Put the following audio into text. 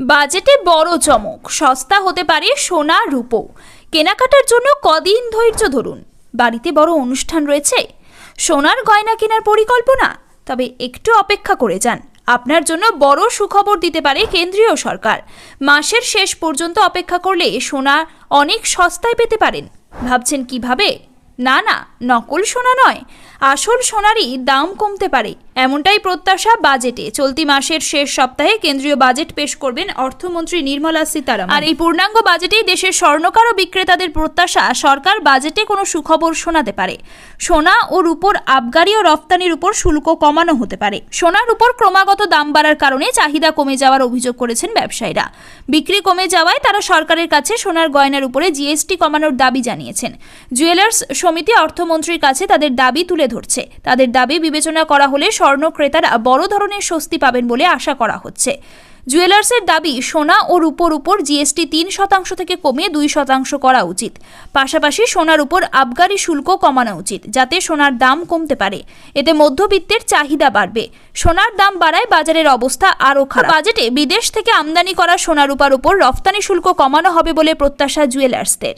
বাজেটে বড় চমক, সস্তা হতে পারে সোনা রূপো। কেনাকাটার জন্য কদিন ধৈর্য ধরুন। বাড়িতে বড় অনুষ্ঠান রয়েছে। সোনার গয়না কেনার পরিকল্পনা? তবে একটু অপেক্ষা করে যান। আপনার জন্য বড় সুখবর দিতে পারে কেন্দ্রীয় সরকার। মাসের শেষ পর্যন্ত অপেক্ষা করলে সোনা অনেক সস্তায় পেতে পারেন। ভাবছেন কীভাবে? না না, নকল সোনা নয়। আসল সোনারই দাম কমতে পারে। এমনটাই প্রত্যাশা বাজেটে। চলতি মাসের শেষ সপ্তাহে কেন্দ্রীয় বাজেট পেশ করবেন অর্থমন্ত্রী নির্মলা সীতারামন। আর এই পূর্ণাঙ্গ বাজেটেই দেশের স্বর্ণকার ও বিক্রেতাদের প্রত্যাশা, সরকার বাজেটে কোনো সুখবর শোনাতে পারে। সোনা ও রূপোর আবগারি ও রফতানির উপর শুল্ক কমানো হতে পারে। সোনার উপর ক্রমাগত দাম বাড়ার কারণে চাহিদা কমে যাওয়ার অভিযোগ করেছেন ব্যবসায়ীরা। বিক্রি কমে যাওয়ায় তারা সরকারের কাছে সোনার গয়নার উপরে জিএসটি কমানোর দাবি জানিয়েছেন। জুয়েলার্স সমিতি অর্থমন্ত্রীর কাছে তাদের দাবি তুলে ধরছে। তাদের দাবি বিবেচনা করা হলে স্বর্ণ ক্রেতারা বড় ধরনের স্বস্তি পাবেন বলে আশা করা হচ্ছে। জুয়েলার্সের দাবি, সোনা ও রূপোর উপর জিএসটি তিন শতাংশ থেকে কমিয়ে দুই শতাংশ করা উচিত। পাশাপাশি সোনার উপর আবগারি শুল্ক কমানো উচিত, যাতে সোনার দাম কমতে পারে। এতে মধ্যবিত্তের চাহিদা বাড়বে। সোনার দাম বাড়ায় বাজারের অবস্থা আরও খারাপ। বাজেটে বিদেশ থেকে আমদানি করা সোনা রূপার উপর রফতানি শুল্ক কমানো হবে বলে প্রত্যাশা জুয়েলার্সদের।